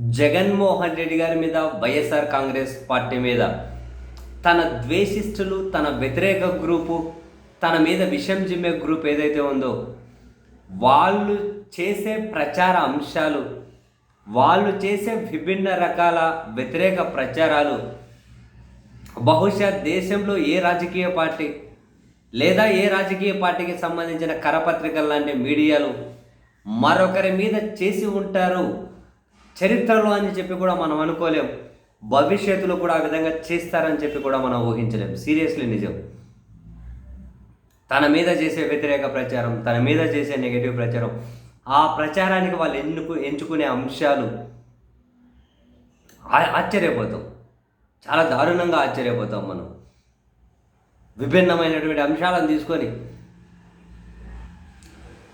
జగన్మోహన్ రెడ్డి గారి మీద వైఎస్ఆర్ కాంగ్రెస్ పార్టీ మీద తన ద్వేషిస్తులు తన వ్యతిరేక గ్రూపు తన మీద విషం జిమ్మే గ్రూప్ ఏదైతే ఉందో వాళ్ళు చేసే ప్రచార అంశాలు వాళ్ళు చేసే విభిన్న రకాల వ్యతిరేక ప్రచారాలు బహుశా దేశంలో ఏ రాజకీయ పార్టీ లేదా ఏ రాజకీయ పార్టీకి సంబంధించిన కరపత్రికలు లాంటి మీడియాలు మరొకరి మీద చేసి ఉంటారు చరిత్రలో అని చెప్పి కూడా మనం అనుకోలేం. భవిష్యత్తులో కూడా ఆ విధంగా చేస్తారని చెప్పి కూడా మనం ఊహించలేం. సీరియస్లీ నిజం. తన మీద చేసే వ్యతిరేక ప్రచారం తన మీద చేసే నెగిటివ్ ప్రచారం ఆ ప్రచారానికి వాళ్ళు ఎన్నుకు ఎంచుకునే అంశాలు ఆ- ఆశ్చర్యపోతాం. చాలా దారుణంగా ఆశ్చర్యపోతాం మనం. విభిన్నమైనటువంటి అంశాలను తీసుకొని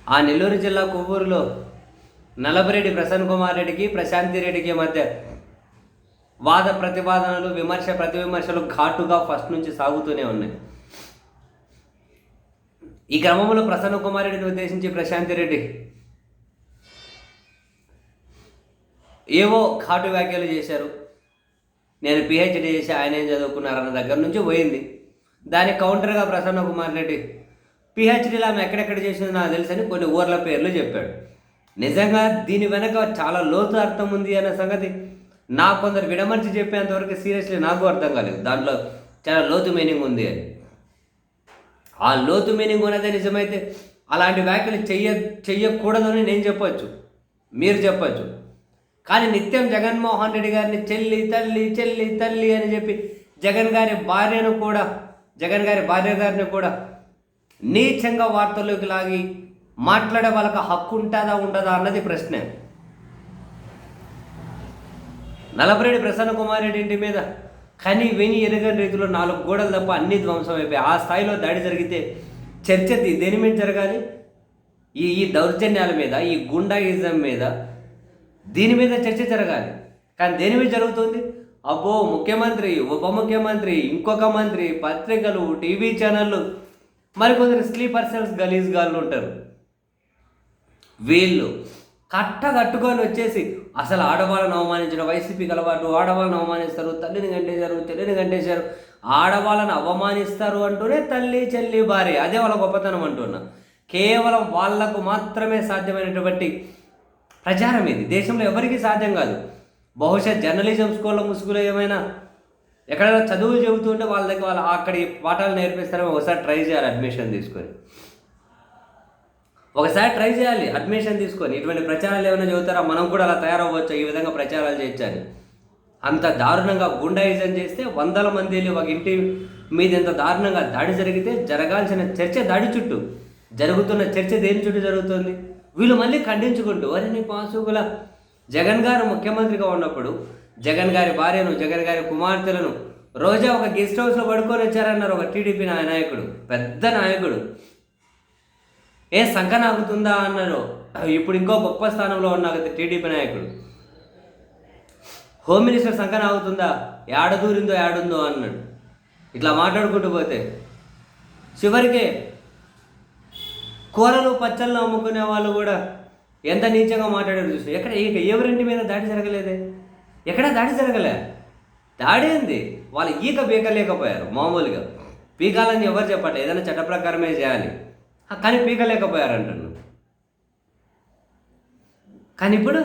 ఆ నెల్లూరు జిల్లా కొవ్వూరులో నలభరెడ్డి ప్రసన్న కుమార్ రెడ్డికి ప్రశాంతి రెడ్డికి మధ్య వాద ప్రతిపాదనలు విమర్శ ప్రతి విమర్శలు ఘాటుగా ఫస్ట్ నుంచి సాగుతూనే ఉన్నాయి. ఈ క్రమంలో ప్రసన్న కుమార్ రెడ్డిని ఉద్దేశించి ప్రశాంతి రెడ్డి ఏవో ఘాటు వ్యాఖ్యలు చేశారు. నేను పిహెచ్డి చేసి ఆయన ఏం చదువుకున్నారన్న దగ్గర నుంచి పోయింది. దానికి కౌంటర్గా ప్రసన్న కుమార్ రెడ్డి పిహెచ్డీలో ఆమె ఎక్కడెక్కడ చేసిందో నాకు తెలుసని కొన్ని ఊర్ల పేర్లు చెప్పాడు. నిజంగా దీని వెనక చాలా లోతు అర్థం ఉంది అనే సంగతి నా కొందరు విడమర్చి చెప్పేంతవరకు సీరియస్లీ నాకు అర్థం కాలేదు. దాంట్లో చాలా లోతు మీనింగ్ ఉంది అని. ఆ లోతు మీనింగ్ ఉన్నదే నిజమైతే అలాంటి వ్యాఖ్యలు చెయ్య చెయ్యకూడదని నేను చెప్పొచ్చు. మీరు చెప్పొచ్చు. కానీ నిత్యం జగన్మోహన్ రెడ్డి గారిని చెల్లి తల్లి చెల్లి తల్లి అని చెప్పి జగన్ గారి భార్యను కూడా జగన్ గారి భార్య గారిని కూడా నీచంగా వార్తల్లోకి లాగి మాట్లాడే వాళ్ళకి హక్కు ఉంటుందా ఉండదా అన్నది ప్రశ్నే. నలభరెడ్డి ప్రసన్న కుమార్ రెడ్డి ఇంటి మీద కని విని ఎరగని రీతిలో నాలుగు గోడలు తప్ప అన్ని ధ్వంసం అయిపోయి ఆ స్థాయిలో దాడి జరిగితే చర్చ దేని మీద జరగాలి? ఈ ఈ దౌర్జన్యాల మీద ఈ గుండాయిజం మీద దీని మీద చర్చ జరగాలి. కానీ దేని మీద జరుగుతుంది? అబ్బో ముఖ్యమంత్రి ఉప ముఖ్యమంత్రి ఇంకొక మంత్రి పత్రికలు టీవీ ఛానళ్ళు మరికొందరు స్లీపర్ సెల్స్ గలీజ్ గాళ్ళు ఉంటారు. వీళ్ళు కట్ట కట్టుకొని వచ్చేసి అసలు ఆడవాళ్ళని అవమానించిన వైసీపీ అలవాటు ఆడవాళ్ళని అవమానిస్తారు తల్లిని గంటేశారు చెల్లిని గంటేశారు. ఆడవాళ్ళని అవమానిస్తారు అంటూనే తల్లి చెల్లి భార్య అదే వాళ్ళ గొప్పతనం అంటున్నా. కేవలం వాళ్ళకు మాత్రమే సాధ్యమైనటువంటి ప్రచారం ఇది. దేశంలో ఎవరికీ సాధ్యం కాదు. బహుశా జర్నలిజం స్కూల్లో ముసుగులో ఏమైనా ఎక్కడైనా చదువులు చెబుతుంటే వాళ్ళ దగ్గర వాళ్ళు అక్కడి పాఠాలు నేర్పిస్తారో ఒకసారి ట్రై చేయాలి అడ్మిషన్ తీసుకొని. ఒకసారి ట్రై చేయాలి. అడ్మిషన్ తీసుకొని. ఇటువంటి ప్రచారాలు ఏమైనా చెబుతారా మనం కూడా అలా తయారవ్వచ్చు? ఈ విధంగా ప్రచారాలు చేయొచ్చని అంత దారుణంగా గుండాయిజం చేస్తే వందల మంది వెళ్ళి ఒక ఇంటి మీద ఇంత దారుణంగా దాడి జరిగితే జరగాల్సిన చర్చ దాడి చుట్టూ. జరుగుతున్న చర్చ దేని చుట్టూ జరుగుతుంది? వీళ్ళు మళ్ళీ ఖండించుకుంటూ అరే నీ జగన్ గారు ముఖ్యమంత్రిగా ఉన్నప్పుడు జగన్ గారి భార్యను జగన్ గారి కుమార్తెలను రోజా ఒక గెస్ట్ హౌస్లో పడుకొని వచ్చారన్నారు ఒక టీడీపీ నాయకుడు పెద్ద నాయకుడు. ఏ సంఖ ఆగుతుందా అన్నారు ఇప్పుడు ఇంకో గొప్ప స్థానంలో ఉన్న కదా టీడీపీ నాయకుడు. హోమ్ మినిస్టర్ సంఖ నాగుతుందా ఏడదూరిందో ఏడుందో అన్నాడు. ఇట్లా మాట్లాడుకుంటూ పోతే. చివరికి కూరలు పచ్చళ్ళు అమ్ముకునే వాళ్ళు కూడా ఎంత నీచంగా మాట్లాడారు చూసి ఎక్కడ ఇక ఎవరింటి మీద దాడి జరగలేదే? ఎక్కడ దాడి జరగలే? దాడి ఏంది? వాళ్ళు ఈక పీకలేకపోయారు మామూలుగా. పీకాలని ఎవరు చెప్పట్లేదు ఏదైనా చట్ట ప్రకారమే చేయాలి. కానీ పీకలేకపోయారు అంటున్నాను కానీ ఇప్పుడు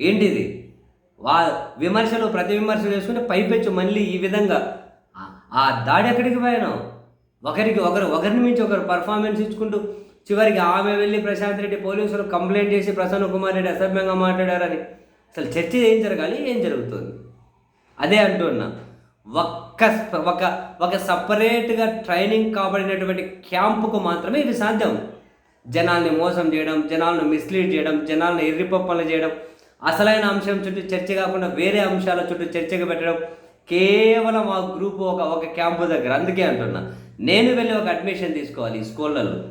ఏంటిది? వా విమర్శలు ప్రతి విమర్శలు చేసుకుంటే పైపెచ్చు మళ్ళీ ఈ విధంగా. ఆ- ఆ దాడి ఎక్కడికి పోయాను? ఒకరికి ఒకరు ఒకరిని మించి ఒకరు పర్ఫార్మెన్స్ ఇచ్చుకుంటూ చివరికి ఆమె వెళ్ళి ప్రశాంత్ రెడ్డి పోలీసులు కంప్లైంట్ చేసి ప్రసన్న కుమార్ రెడ్డి అసభ్యంగా మాట్లాడారని. అసలు చర్చ ఏం జరగాలి? ఏం జరుగుతుంది? అదే అంటున్నా. ఒక్క ఒక్క ఒక ఒక సపరేట్గా ట్రైనింగ్ కాబడినటువంటి క్యాంపుకు మాత్రమే ఇది సాధ్యం. జనాల్ని మోసం చేయడం జనాలను మిస్లీడ్ చేయడం జనాలను ఎర్రిపప్పలు చేయడం అసలైన అంశం చుట్టూ చర్చ కాకుండా వేరే అంశాల చుట్టూ చర్చకు పెట్టడం కేవలం ఆ గ్రూప్ ఒక ఒక క్యాంపు దగ్గర. అందుకే అంటున్నా. నేను వెళ్ళి ఒక అడ్మిషన్ తీసుకోవాలి ఈ స్కూళ్ళల్లో.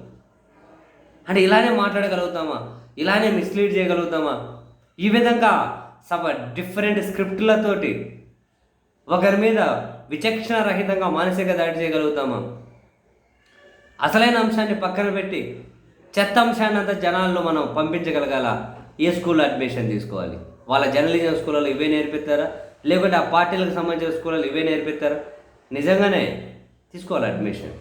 అంటే ఇలానే మాట్లాడగలుగుతామా? ఇలానే మిస్లీడ్ చేయగలుగుతామా? ఈ విధంగా సబ డిఫరెంట్ స్క్రిప్ట్లతోటి ఒకరి మీద విచక్షణ రహితంగా మానసిక దాడి చేయగలుగుతామా? అసలైన అంశాన్ని పక్కన పెట్టి చెత్త అంశాన్ని అంతా జనాల్లో మనం పంపించగలగాల? ఏ స్కూల్లో అడ్మిషన్ తీసుకోవాలి? వాళ్ళ జర్నలిజం స్కూళ్ళలో ఇవే నేర్పిస్తారా? లేకుంటే ఆ పార్టీలకు సంబంధించిన స్కూళ్ళలో ఇవే నేర్పిస్తారా? నిజంగానే తీసుకోవాలి అడ్మిషన్.